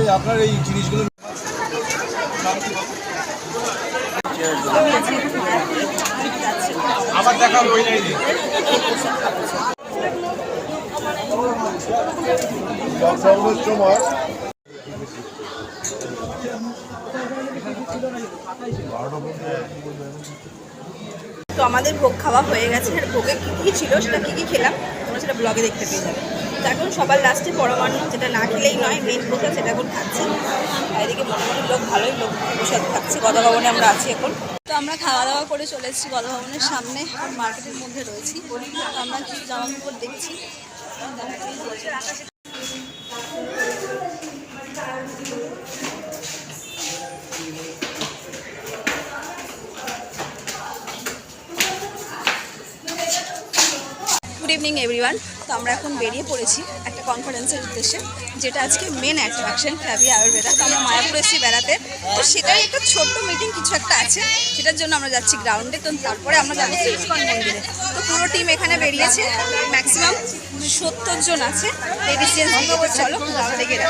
এই আপনার এই জিনিসগুলো আবার দেখা ওই লাইনে। সময় তো আমাদের ভোগ খাওয়া হয়ে গেছে। আর ভোগে কী কী ছিল সেটা কী কী খেলাম, তোমরা সেটা ব্লগে দেখতে পেয়ে যাবে। তো এখন সবার লাস্টে পরমান্ন যেটা না খেলেই নয় মেন প্রসাদ সেটা এখন খাচ্ছি। এদিকে মোটামুটি লোক ভালোই, লোক প্রসাদ খাচ্ছে। গদা ভবনে আমরা আছি এখন। তো আমরা খাওয়া দাওয়া করে চলে এসেছি গদা ভবনের সামনে মার্কেটের মধ্যে রয়েছি। আমরা কিছু জামা কাপড় দেখছি। গুড ইভিনিং এভরিওয়ান তো আমরা এখন বেরিয়ে পড়েছি একটা কনফারেন্সের উদ্দেশ্যে, যেটা আজকে মেন অ্যাট্রাকশন ফ্যাবি আয়ুর্বেদা তো আমরা মায়াপুর এসেছি বেড়াতে। তো সেটাই একটা ছোট্ট মিটিং কিছু একটা আছে, সেটার জন্য আমরা যাচ্ছি গ্রাউন্ডে তো তারপরে আমরা যাব ইস্কন মন্দিরে। তো পুরো টিম এখানে বেরিয়েছে। ম্যাক্সিমাম সত্তর জন আছে। লেডিস জেন্টস চলো গ্রাউন্ডে গিয়ে